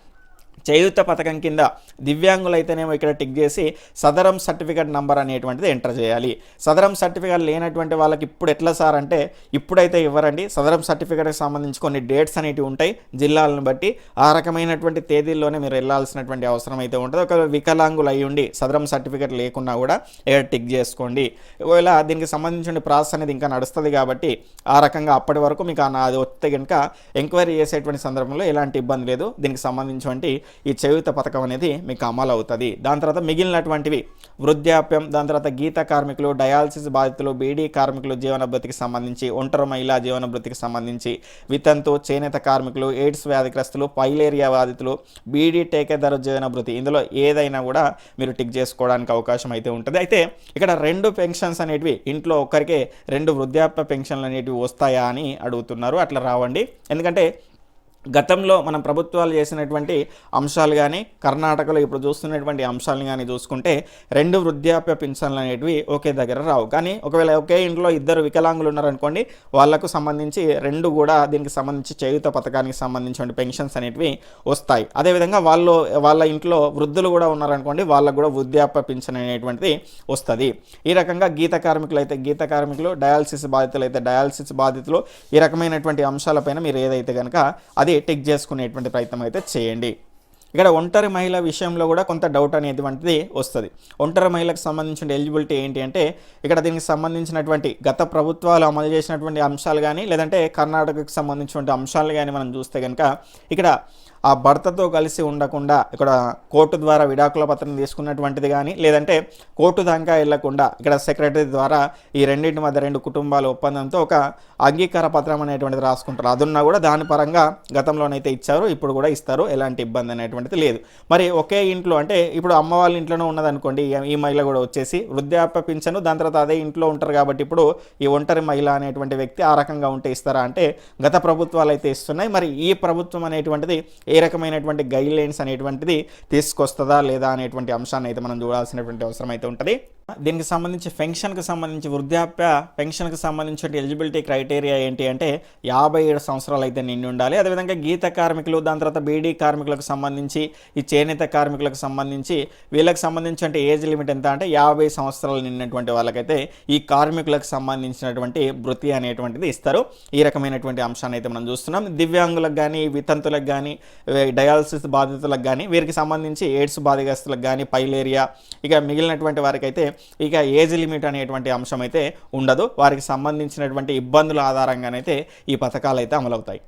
చేయూత పథకం కింద దివ్యాంగులు అయితేనేమో ఇక్కడ టిక్ చేసి సదరం సర్టిఫికేట్ నంబర్ అనేటువంటిది ఎంటర్ చేయాలి. సదరం సర్టిఫికేట్ లేనటువంటి వాళ్ళకి ఇప్పుడు ఎట్లా సార్ అంటే ఇప్పుడైతే ఇవ్వరండి. సదరం సర్టిఫికేట్కి సంబంధించి కొన్ని డేట్స్ అనేటివి ఉంటాయి. జిల్లాలను బట్టి ఆ రకమైనటువంటి తేదీల్లోనే మీరు వెళ్ళాల్సినటువంటి అవసరం అయితే ఉంటుంది. ఒకవేళ వికలాంగులు అయి ఉండి సదరం సర్టిఫికేట్ లేకున్నా కూడా ఇక్కడ టిక్ చేసుకోండి. ఒకవేళ దీనికి సంబంధించిన ప్రాసెస్ అనేది ఇంకా నడుస్తుంది కాబట్టి ఆ రకంగా అప్పటి వరకు మీకు అది వస్తే కనుక ఎంక్వైరీ చేసేటువంటి సందర్భంలో ఎలాంటి ఇబ్బంది లేదు. దీనికి సంబంధించినటువంటి ఈ చేయుత పథకం అనేది మీకు అమలు అవుతుంది దాని తర్వాత మిగిలినటువంటివి వృద్ధాప్యం దాని తర్వాత గీత కార్మికులు డయాలసిస్ బాధితులు బీడీ కార్మికులు జీవనభృతికి సంబంధించి ఒంటరి మహిళా జీవనభృతికి సంబంధించి వితంతు చేనేత కార్మికులు ఎయిడ్స్ వ్యాధిగ్రస్తులు పైలేరియా బాధితులు బీడీ టేకేదారు జీవనభృతి ఇందులో ఏదైనా కూడా మీరు టిక్ చేసుకోవడానికి అవకాశం అయితే ఉంటుంది. అయితే ఇక్కడ రెండు పెన్షన్స్ అనేటివి ఇంట్లో ఒక్కరికే రెండు వృద్ధాప్య పెన్షన్లు అనేటివి వస్తాయా అని అడుగుతున్నారు. అట్లా రావండి. ఎందుకంటే గతంలో మనం ప్రభుత్వాలు చేసినటువంటి అంశాలు కానీ కర్ణాటకలో ఇప్పుడు చూస్తున్నటువంటి అంశాలను కానీ చూసుకుంటే రెండు వృద్ధాప్య పింఛన్లు అనేటివి ఒకే దగ్గర రావు. కానీ ఒకవేళ ఒకే ఇంట్లో ఇద్దరు వికలాంగులు ఉన్నారనుకోండి వాళ్ళకు సంబంధించి రెండు కూడా దీనికి సంబంధించి చేయుత పథకానికి సంబంధించిన పెన్షన్స్ అనేటివి వస్తాయి. అదేవిధంగా వాళ్ళు వాళ్ళ ఇంట్లో వృద్ధులు కూడా ఉన్నారనుకోండి వాళ్ళకు కూడా వృద్ధాప్య పింఛన్ అనేటువంటిది వస్తుంది. ఈ రకంగా గీత కార్మికులు అయితే గీత కార్మికులు డయాలసిస్ బాధితులు అయితే డయాలసిస్ బాధితులు ఈ రకమైనటువంటి అంశాలపైన మీరు ఏదైతే కనుక అది టిక్ చేసుకునేటువంటి ప్రయత్నం అయితే చేయండి. ఇక్కడ ఒంటరి మహిళ విషయంలో కూడా కొంత డౌట్ అనేటువంటిది వస్తుంది. ఒంటరి మహిళకు సంబంధించిన ఎలిజిబిలిటీ ఏంటి అంటే ఇక్కడ దీనికి సంబంధించినటువంటి గత ప్రభుత్వాలు అమలు చేసినటువంటి అంశాలు కానీ లేదంటే కర్ణాటకకు సంబంధించినటువంటి అంశాలు కానీ మనం చూస్తే కనుక ఇక్కడ ఆ భర్తతో కలిసి ఉండకుండా ఇక్కడ కోర్టు ద్వారా విడాకుల పత్రం తీసుకున్నటువంటిది కానీ లేదంటే కోర్టు దాకా వెళ్ళకుండా ఇక్కడ సెక్రటరీ ద్వారా ఈ రెండింటి మధ్య రెండు కుటుంబాల ఒప్పందంతో ఒక అంగీకార పత్రం అనేటువంటిది రాసుకుంటారు. అదున్నా కూడా దాని పరంగా గతంలోనైతే ఇచ్చారు ఇప్పుడు కూడా ఇస్తారు. ఎలాంటి ఇబ్బంది అనేటువంటిది లేదు. మరి ఒకే ఇంట్లో అంటే ఇప్పుడు అమ్మ వాళ్ళ ఇంట్లోనే ఉన్నదనుకోండి ఈ- ఈ మహిళ కూడా వచ్చేసి వృద్ధాప్య పింఛను దాని తర్వాత అదే ఇంట్లో ఉంటారు కాబట్టి ఇప్పుడు ఈ ఒంటరి మహిళ అనేటువంటి వ్యక్తి ఆ రకంగా ఉంటే ఇస్తారా అంటే గత ప్రభుత్వాలు అయితే ఇస్తున్నాయి. మరి ఈ ప్రభుత్వం అనేటువంటిది ఏ రకమైనటువంటి గైడ్ లైన్స్ అనేటువంటిది తీసుకొస్తుందా లేదా అనేటువంటి అంశాన్ని అయితే మనం చూడాల్సినటువంటి అవసరం అయితే ఉంటుంది. దీనికి సంబంధించి పెన్షన్కి సంబంధించి వృద్ధాప్య పెన్షన్కి సంబంధించిన ఎలిజిబిలిటీ క్రైటీరియా ఏంటి అంటే యాభై ఏడు సంవత్సరాలు అయితే నిండి ఉండాలి. అదేవిధంగా గీత కార్మికులు దాని తర్వాత బీడీ కార్మికులకు సంబంధించి ఈ చేనేత కార్మికులకు సంబంధించి వీళ్ళకి సంబంధించి అంటే ఏజ్ లిమిట్ ఎంత అంటే యాభై సంవత్సరాలు నిండినటువంటి వాళ్ళకైతే ఈ కార్మికులకు సంబంధించినటువంటి వృత్తి అనేటువంటిది ఇస్తారు. ఈ రకమైనటువంటి అంశాన్ని అయితే మనం చూస్తున్నాం. దివ్యాంగులకు కానీ వితంతులకు కానీ డయాలసిస్ బాధితులకు కానీ వీరికి సంబంధించి ఎయిడ్స్ బాధితులకు కానీ పైలేరియా ఇక మిగిలినటువంటి వారికైతే ఇక ఏజ్ లిమిట్ అనేటువంటి అంశం అయితే ఉండదు. వారికి సంబంధించినటువంటి ఇబ్బందుల ఆధారంగానైతే ఈ పథకాలు అయితే అమలవుతాయి.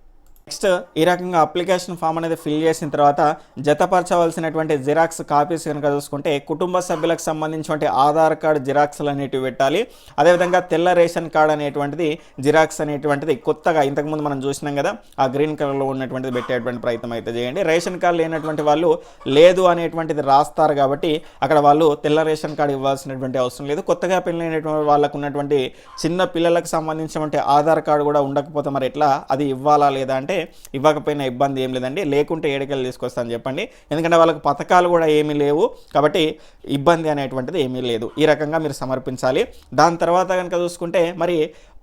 నెక్స్ట్ ఈ రకంగా అప్లికేషన్ ఫామ్ అనేది ఫిల్ చేసిన తర్వాత జతపరచవలసినటువంటి జిరాక్స్ కాపీస్ కనుక చూసుకుంటే కుటుంబ సభ్యులకు సంబంధించినటువంటి ఆధార్ కార్డు జిరాక్స్లు అనేటివి పెట్టాలి. అదేవిధంగా తెల్ల రేషన్ కార్డు అనేటువంటిది జిరాక్స్ అనేటువంటిది కొత్తగా ఇంతకుముందు మనం చూసినాం కదా ఆ గ్రీన్ కలర్లో ఉన్నటువంటిది పెట్టేటువంటి ప్రయత్నం అయితే చేయండి. రేషన్ కార్డు లేనటువంటి వాళ్ళు లేదు అనేటువంటిది రాస్తారు కాబట్టి అక్కడ వాళ్ళు తెల్ల రేషన్ కార్డు ఇవ్వాల్సినటువంటి అవసరం లేదు. కొత్తగా పెళ్ళైనటువంటి వాళ్ళకు ఉన్నటువంటి చిన్న పిల్లలకు సంబంధించినటువంటి ఆధార్ కార్డు కూడా ఉండకపోతే మరి ఎట్లా? అది ఇవ్వాలా లేదా అంటే ఇవ్వకపోయినా ఇబ్బంది ఏం లేదండి. లేకుంటే ఏడికెళ్ళి తీసుకొస్తాను చెప్పండి. ఎందుకంటే వాళ్ళకి పథకాలు కూడా ఏమీ లేవు. కాబట్టి ఇబ్బంది అనేటువంటిది ఏమీ లేదు. ఈ రకంగా మీరు సమర్పించాలి. దాని తర్వాత కనుక చూసుకుంటే మరి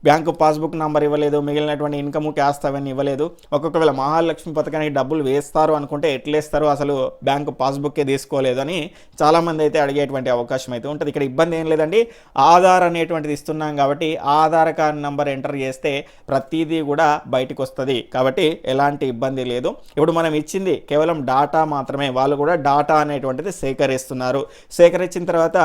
బ్యాంకు పాస్బుక్ నంబర్ ఇవ్వలేదు మిగిలినటువంటి ఇన్కమ్ క్యాస్ట్ అవన్నీ ఇవ్వలేదు. ఒక్కొక్కవేళ మహాలక్ష్మి పథకానికి డబ్బులు వేస్తారు అనుకుంటే ఎట్లేస్తారు అసలు బ్యాంకు పాస్బుక్కే తీసుకోలేదు అని చాలామంది అయితే అడిగేటువంటి అవకాశం అయితే ఉంటుంది. ఇక్కడ ఇబ్బంది ఏం లేదండి. ఆధార్ అనేటువంటిది ఇస్తున్నాం కాబట్టి ఆధార్ కార్డ్ నంబర్ ఎంటర్ చేస్తే ప్రతిదీ కూడా బయటకు వస్తుంది కాబట్టి ఎలాంటి ఇబ్బంది లేదు. ఇప్పుడు మనం ఇచ్చింది కేవలం డాటా మాత్రమే. వాళ్ళు కూడా డాటా అనేటువంటిది సేకరిస్తున్నారు. సేకరించిన తర్వాత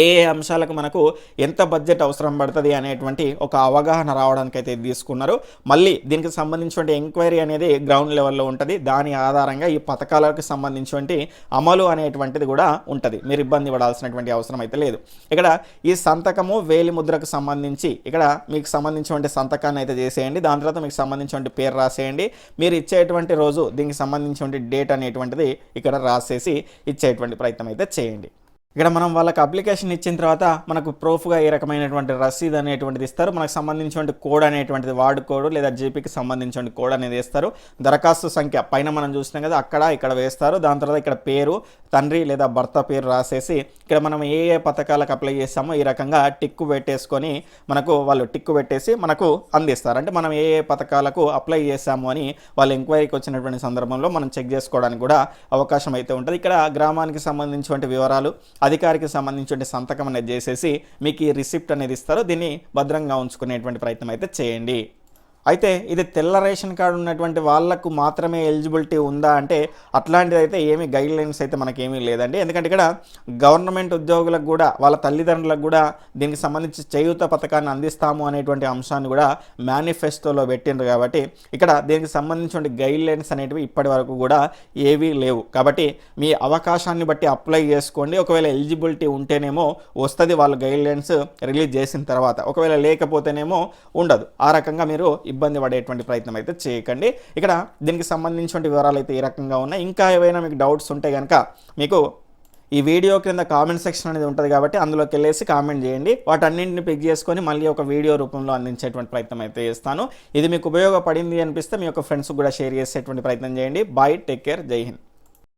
ఏ ఏ అంశాలకు మనకు ఎంత బడ్జెట్ అవసరం పడుతుంది అనేటువంటి ఒక అవగాహన రావడానికి అయితే తీసుకున్నారు. మళ్ళీ దీనికి సంబంధించినటువంటి ఎంక్వైరీ అనేది గ్రౌండ్ లెవెల్లో ఉంటుంది. దాని ఆధారంగా ఈ పథకాలకు సంబంధించినటువంటి అమలు అనేటువంటిది కూడా ఉంటుంది. మీరు ఇబ్బంది పడాల్సినటువంటి అవసరం అయితే లేదు. ఇక్కడ ఈ సంతకము వేలి ముద్రకు సంబంధించి ఇక్కడ మీకు సంబంధించినటువంటి సంతకాన్ని అయితే చేసేయండి. దాని తర్వాత మీకు సంబంధించినటువంటి పేరు రాసేయండి. మీరు ఇచ్చేటువంటి రోజు దీనికి సంబంధించినటువంటి డేట్ అనేటువంటిది ఇక్కడ రాసేసి ఇచ్చేటువంటి ప్రయత్నం అయితే చేయండి. ఇక్కడ మనం వాళ్ళకి అప్లికేషన్ ఇచ్చిన తర్వాత మనకు ప్రూఫ్గా ఏ రకమైనటువంటి రసీద్ అనేటువంటిది ఇస్తారు. మనకు సంబంధించినటువంటి కోడ్ అనేటువంటిది వార్డ్ కోడ్ లేదా జీపీకి సంబంధించిన కోడ్ అనేది ఇస్తారు దరఖాస్తు సంఖ్య పైన మనం చూసినాం కదా అక్కడ ఇక్కడ వేస్తారు. దాని తర్వాత ఇక్కడ పేరు తండ్రి లేదా భర్త పేరు రాసేసి ఇక్కడ మనం ఏ ఏ పథకాలకు అప్లై చేస్తామో ఈ రకంగా టిక్కు పెట్టేసుకొని మనకు వాళ్ళు టిక్కు పెట్టేసి మనకు అందిస్తారు. అంటే మనం ఏ ఏ పథకాలకు అప్లై చేశాము అని వాళ్ళు ఎంక్వైరీకి వచ్చినటువంటి సందర్భంలో మనం చెక్ చేసుకోవడానికి కూడా అవకాశం అయితే ఉంటుంది. ఇక్కడ గ్రామానికి సంబంధించినటువంటి వివరాలు అధికారికి సంబంధించిన సంతకం అనేది చేసేసి మీకు ఈ రిసిప్ట్ అనేది ఇస్తారు దీన్ని భద్రంగా ఉంచుకునేటువంటి ప్రయత్నం అయితే చేయండి. అయితే ఇది తెల్ల రేషన్ కార్డు ఉన్నటువంటి వాళ్ళకు మాత్రమే ఎలిజిబిలిటీ ఉందా అంటే అట్లాంటిది అయితే ఏమీ గైడ్ లైన్స్ అయితే మనకేమీ లేదండి. ఎందుకంటే ఇక్కడ గవర్నమెంట్ ఉద్యోగులకు కూడా వాళ్ళ తల్లిదండ్రులకు కూడా దీనికి సంబంధించి చేయూత పథకాన్ని అందిస్తాము అనేటువంటి అంశాన్ని కూడా మేనిఫెస్టోలో పెట్టిండ్రు కాబట్టి ఇక్కడ దీనికి సంబంధించిన గైడ్ లైన్స్ అనేటివి ఇప్పటి వరకు కూడా ఏవీ లేవు. కాబట్టి మీ అవకాశాన్ని బట్టి అప్లై చేసుకోండి. ఒకవేళ ఎలిజిబిలిటీ ఉంటేనేమో వస్తుంది వాళ్ళ గైడ్ లైన్స్ రిలీజ్ చేసిన తర్వాత. ఒకవేళ లేకపోతేనేమో ఉండదు. ఆ రకంగా మీరు ఇబ్బంది పడేటువంటి ప్రయత్నం అయితే చేయకండి. ఇక్కడ దీనికి సంబంధించిన వివరాలు అయితే ఈ రకంగా ఉన్నాయి. ఇంకా ఏవైనా మీకు డౌట్స్ ఉంటే కనుక మీకు ఈ వీడియో క్రింద కామెంట్ సెక్షన్ అనేది ఉంటుంది కాబట్టి అందులోకి వెళ్ళేసి కామెంట్ చేయండి. వాటన్నింటిని పిక్ చేసుకొని మళ్ళీ ఒక వీడియో రూపంలో అందించేటువంటి ప్రయత్నం అయితే చేస్తాను. ఇది మీకు ఉపయోగపడింది అనిపిస్తే మీ యొక్క ఫ్రెండ్స్ కూడా షేర్ చేసేటువంటి ప్రయత్నం చేయండి. బాయ్ టేక్ కేర్ జై హింద్